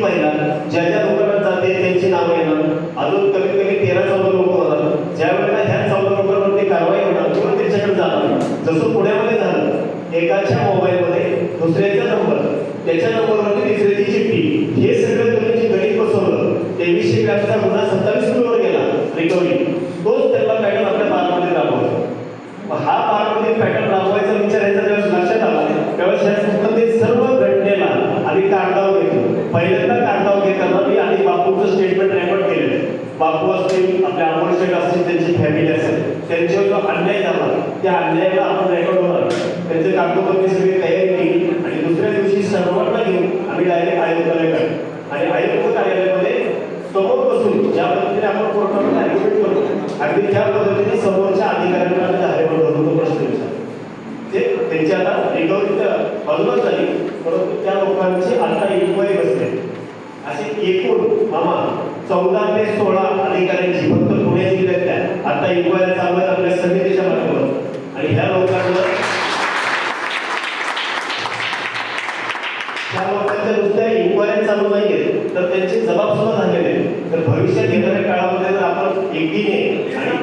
समिती पाहिला ज्या ज्या लोकांना जाते त्यांची नावं येणार अजून कमीत कमी तेरा चौदा लोक होणार. ज्या वेळेला ह्या चौदा लोकांवरती कारवाई होणार किंवा त्यांच्याकडे जाणार. जसं पुण्यामध्ये झालं एकाच्या मोबाईलमध्ये दुसऱ्याचा नंबर त्याच्या नंबरवरती तिसऱ्याची चिठ्ठी हे सगळं तुम्ही जे गणित बसवलं तेवीसशे ग्रॅमचा गुन्हा सत्तावीस किलोवर गेला रिकव्हरी तोच त्याला पॅटर्न आपल्या बारमध्ये राबवला मग हा बारमध्ये पॅटर्न राबवायचा विचार याचा ज्यावेळेस लक्षात आला त्यावेळेस या संस्थेने सर्व घटनेला आम्ही कागदावर घेतलो पहिल्यांदा कागदावर घेताना मी आधी बापूचं स्टेटमेंट रेकॉर्ड केलेलं बापू असतील आपल्या अमोल शेठ असतील त्यांची फॅमिली असेल त्यांच्यावर जो अन्याय झाला त्या अन्यायाला आपण रेकॉर्ड होणार. त्यांचे कागदोपत्री सगळी तयारी केली आणि दुसऱ्या दिवशी सर्वांना घेऊन आम्ही डायरेक्ट आयुक्तालय गेलो आणि आयुक्त कार्यालयामध्ये समोर बसून ज्या पद्धतीने आपण कोर्टामध्ये ऍडमिट करतो अगदी त्या पद्धतीने समोरच्या अधिकाऱ्यांना आम्ही धारेवर धरून तो प्रश्न विचार ते त्यांची आता रिकव्हरी बाजूलाच झाली परंतु त्या लोकांची आता इन्क्वायरी बसते असे एकूण आम्हाला चौदा ते सोळा अधिकारी आता इन्क्वायरी चालू आहेत आपल्या समितीच्या मार्फत. आणि ह्या लोकांवर त्या लोकांच्या नुसत्या इन्क्वायरी चालू नाहीये तर त्यांची जबाब सुद्धा झालेले तर भविष्यात येणाऱ्या काळामध्ये जर आपण एकीने आणि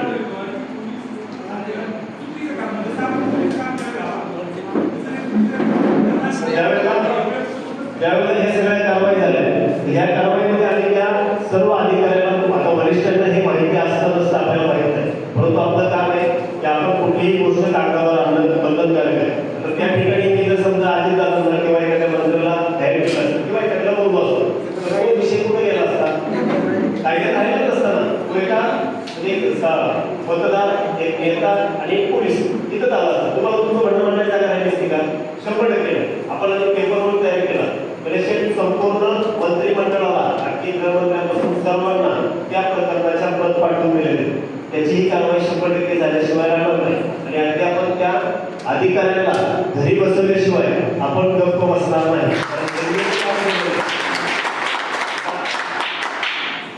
त्यावेळेला त्यावेळेला हे सगळ्या कारवाई झाल्या ह्या कारवाईमध्ये आलेल्या सर्व अधिकाऱ्यांना आता वरिष्ठांना हे माहिती असतं नसतं आपल्याला माहीत नाही परंतु आपलं काम आहे की आपण कुठलीही गोष्ट कागदावर आणणं बंधनकारक आहे तर त्या ठिकाणी मी जर समजा आजी दादांना किंवा एखाद्या मंत्र्याला डायरेक्ट केलं असतं किंवा एखाद्याला बोललो असतो तर तो विषय कुठे गेला असता कायद्यात राहिलेच असताना तो एका म्हणजे एक सा- मतदार एक नेता आणि एक पोलीस तिथं आला असता तुम्हाला तुमचं म्हणणं म्हणण्याची जागा नाही असती का? शंभर टक्के आपण आपण पेपर पेपरवर तयार केला. म्हणजे संपूर्ण मंत्रिमंडळाला अगदी गृहमंत्र्यांपासून सर्वांना त्या प्रकरणाच्या पद पाठवून दिलेले त्याची ही कारवाई शंभर टक्के झाल्याशिवाय राहणार नाही. आणि अगदी आपण त्या अधिकाऱ्याला घरी बसवल्याशिवाय आपण गप्प बसणार नाही कारण त्यांनी हे काम केलेलं आहे.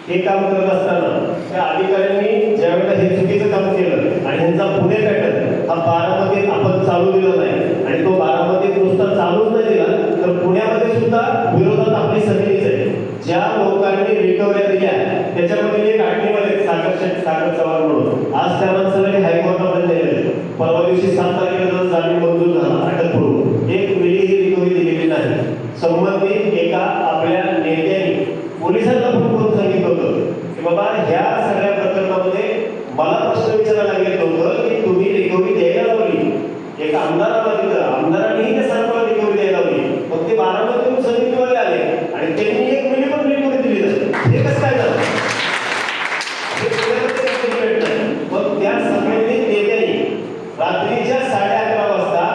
हे काम करत असताना त्या अधिकाऱ्यांनी ज्या वेळेला हे चुकीचं काम केलं आणि ह्यांचा पुणे पॅटर्न हा बारामतीत आपण चालू दिला नाही. आणि तो बारामतीत नुसता चालूच नाही दिला तर पुण्यामध्ये सुद्धा विरोधात आपली सगळीच आहे ज्या लोकांनी रिकव्हऱ्या दिल्या त्याच्यामध्ये एक आठवडे सागर साखर सागर चव्हाण म्हणून. आज त्या माणसाला हायकोर्टामध्ये नेलेले परवा दिवशी सात तारखेला जामीन मंजूर झाला अटकपूर्व एक वेळी ही रिकव्हरी दिलेली नाही. संबंध एका आपल्या नेत्याने पोलिसांना फोन करून सांगितलं होतं की बाबा ह्या सगळ्या प्रकरणामध्ये मला प्रश्न विचारायला लागेल होतं की तुम्ही रिकव्हरी द्यायला लावली एक आमदाराला तिथं आमदारांनीही त्या सर्वांना रिकव्हरी द्यायला लावली मग ते बारामतीहून समितीवाले आले आणि त्यांनी एक मिली पण रिकव्हरी दिली नाही हे कसं काय झालं? हे पुण्यामध्ये कसं घडलं नाही? मग त्या संबंधित नेत्यांनी रात्रीच्या साडे अकरा वाजता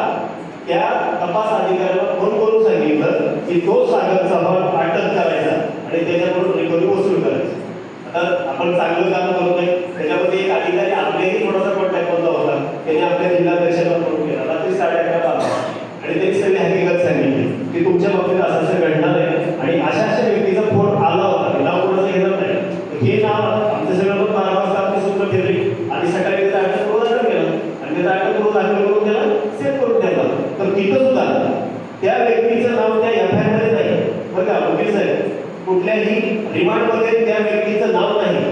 त्या तपास अधिकाऱ्याला फोन करून सांगितलं की तो सागर चव्हाण अटक करायचा आणि त्याच्याकडून रिकव्हरी वसूल करायची. आता आपण चांगलं काम करतोय त्याच्यामध्ये एक अधिकारी आपल्याही थोडासा कॉन्टॅक्ट मधला होता. त्यांनी आपल्या जिल्हाध्यक्षाला फोन केला. रात्री साडे अकरा आला आणि त्यांनी सगळी हकीकत सांगितली की तुमच्या बाबतीत असं असं घडणार आहे आणि अशा अशा व्यक्तीचा फोन आला होता नाव कोणाचं घेणार नाही तर हे नाव आमचं सगळं लोक बारा वाजता आपली सूत्र फिरली आणि सकाळी त्याचा अटक करून दाखल केला आणि त्याचा करून दाखल करून त्याला सेव्ह करून ठेवला तर तिथं सुद्धा त्या व्यक्तीचं नाव त्या एफ आयमध्ये नाही. बरं का वकील साहेब कुठल्याही रिमांडमध्ये त्या व्यक्तीचं नाव नाही.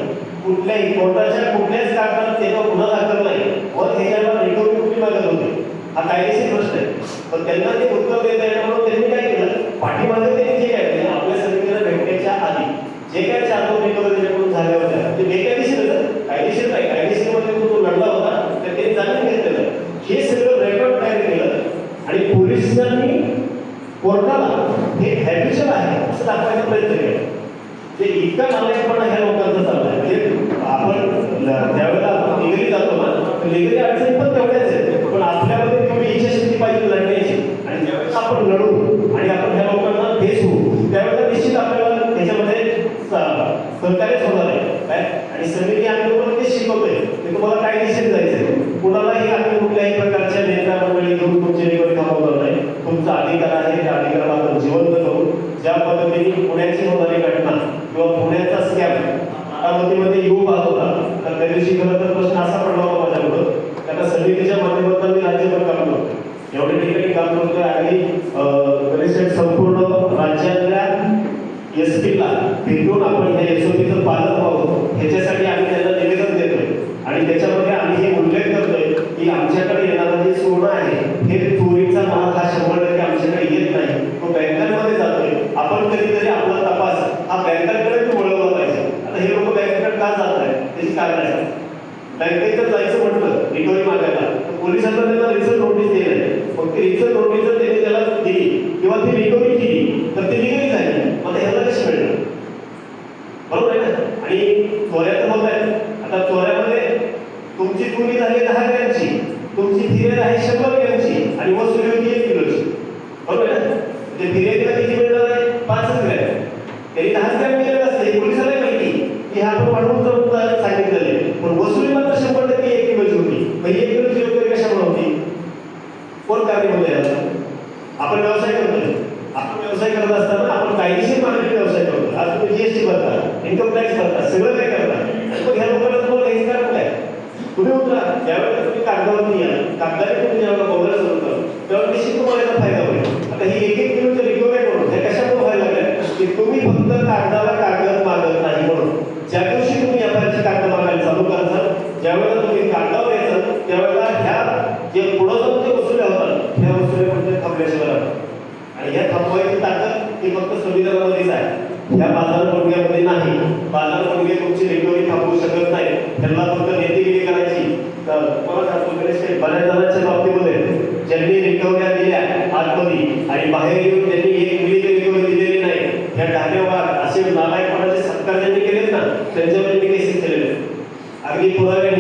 कुठल्याही कोर्टाच्या कुठल्याच कागदात त्याचा गुन्हा दाखल नाही. व त्याच्यावर रिकव्हरी कुठली मागत होते हा कायदेशीर प्रश्न आहे. पण त्यांना ते उत्तर देता येणार म्हणून त्यांनी काय केलं? पाठीमागे त्यांनी जे काय केलं आपल्या समितीला भेटण्याच्या आधी जे काय चार दोन रिकव्हरी त्याच्याकडून झाल्या होत्या ते बेकायदेशीर होतं कायदेशीर नाही कायदेशीरमध्ये तो लढला होता तर त्यांनी जामीन घेतलेलं हे सगळं रेकॉर्ड तयार केलं आणि पोलिसांनी कोर्टाला हे हॅबिच्युअल आहे असं दाखवायचा प्रयत्न केला ते इतका नालायकपणा ह्या लोकांचा चाललाय म्हणजे आपण त्यावेळेला ज्यावेळेला आपण निगडी जातो ना तर अडचणी पण तेवढ्याच आहेत. पण आपल्यामध्ये कमी इच्छाशक्ती पाहिजे लढण्याची. आणि ज्यावेळेस आपण लढू आणि आपण ह्या लोकांना फेस होऊ त्यावेळेला निश्चित आपल्याला त्याच्यामध्ये सहकार्यच होणार आहे. काय? आणि समिती आम्ही ते शिकवतोय ते तुम्हाला काय दिशेत जायचंय. कुणालाही आम्ही कुठल्याही प्रकारच्या नेता मंडळी घेऊन तुमचे निवड थांबवणार नाही. तुमचा अधिकार आहे त्या अधिकाराला आपण जिवंत करू ज्या पद्धतीने पुण्याची होणारी घटना किंवा पुण्याचा स्कॅम बारामतीमध्ये येऊ पाहत होता तर त्या दिवशी खरं तर प्रश्न असा पडला होता माझ्याकडं त्यांना समितीच्या माध्यमातून मी राज्यभर काम करतो एवढ्या ठिकाणी काम करतोय आणि अं, संपूर्ण राज्यातल्या एस पीला भेटून आपण त्या एस ओपीचं पालन व्हावं ह्याच्यासाठी आम्ही त्यांना निवेदन देतोय. आणि त्याच्यामध्ये आम्ही हे उल्लेख करतोय की आमच्याकडे येणारं जे सोनं आहे हे चोरीचा माल हा शंभर टक्के आमच्याकडे येत नाही तो बँकांमध्ये जातोय आपण कधीतरी आपला तपास हा बँकांकडे वळवला पाहिजे आता हे लोक बँकेकडे का जात आहेत त्याची कारण आहे बँकेत जायचं म्हटलं रिकव्हरी मागायला. तर पोलिसांना त्यांना रिझल्ट नोटीस दिली नाही मग ती रिझल्ट नोटीस जर त्यांनी त्याला दिली किंवा ती रिकव्हरी केली तर ती लिगली झाली मग ह्याला कशी मिळणार? बरोबर आहे ना? आणि चोऱ्या तर होत आहेत आता चोऱ्यामध्ये तुमची चोरी झाली दहा ग्रॅमची. तुमची फिरेल आहे शंभर ग्रॅमची. आणि वसुली होती एक किलोची. बरोबर आहे ना? म्हणजे फिर्यादीला किती मिळणार आहे? पाचच ग्रॅम. त्यांनी दहाच ग्रॅम केलेलं असतं हे पोलिसाला माहिती की हा आपण वाढवून जर सांगितलेलं आहे पण वसुली मात्र शंभर टक्के एक किलोची होती मग एक किलोची वगैरे कशामुळे होती कोण कारणीभूत आहे याला? आपण व्यवसाय करतोय आपण व्यवसाय करत असताना आपण कायदेशीर मार्गाने व्यवसाय करतो आज तुम्ही जीएसटी भरता इन्कम टॅक्स भरता सगळं काय करता मग ह्या लोकांना तुम्हाला काहीच कारण काय तुम्ही उतरा? ज्यावेळेला तुम्ही कागदावरती या कागदाने तुम्ही ज्यावेळेला बोलायला सुरू करा. तेव्हा निश्चित तुम्हाला याचा फायदा होईल. आता ही एक एक किलोचं रिकव्हरी म्हणून हे कशामुळे व्हायला लागल्या? की तुम्ही फक्त कागदाला कागद मागत नाही म्हणून. ज्या दिवशी तुम्ही व्यापाराची कागद मागायला चालू करायचं ज्यावेळेला तुम्ही कागदावर यायचं त्यावेळेला ह्या जे पुढं जाऊन जे वसुल्या होतात ह्या वसुल्या म्हणजे थांबल्याशिवाय आणि ह्या थांबवायची ताकद ही फक्त संविधानामध्येच आहे. ह्या बाजार कोणत्यामध्ये नाही. बाजार कोणते तुमची रिकव्हरी थांबवू शकत नाही. त्यांना फक्त नेतेगिरी करायची. तर मला सांगतो गणेश बऱ्याच जणांच्या बाबतीमध्ये ज्यांनी रिकव्हऱ्या दिल्या आतमध्ये आणि बाहेर येऊन त्यांनी एक मिली रिकव्हरी दिलेली नाही. ह्या धान्यवाद असे नालायकपणाचे सत्कार ज्यांनी केलेत ना त्यांच्यावर केसेस केलेले. अगदी पुरावे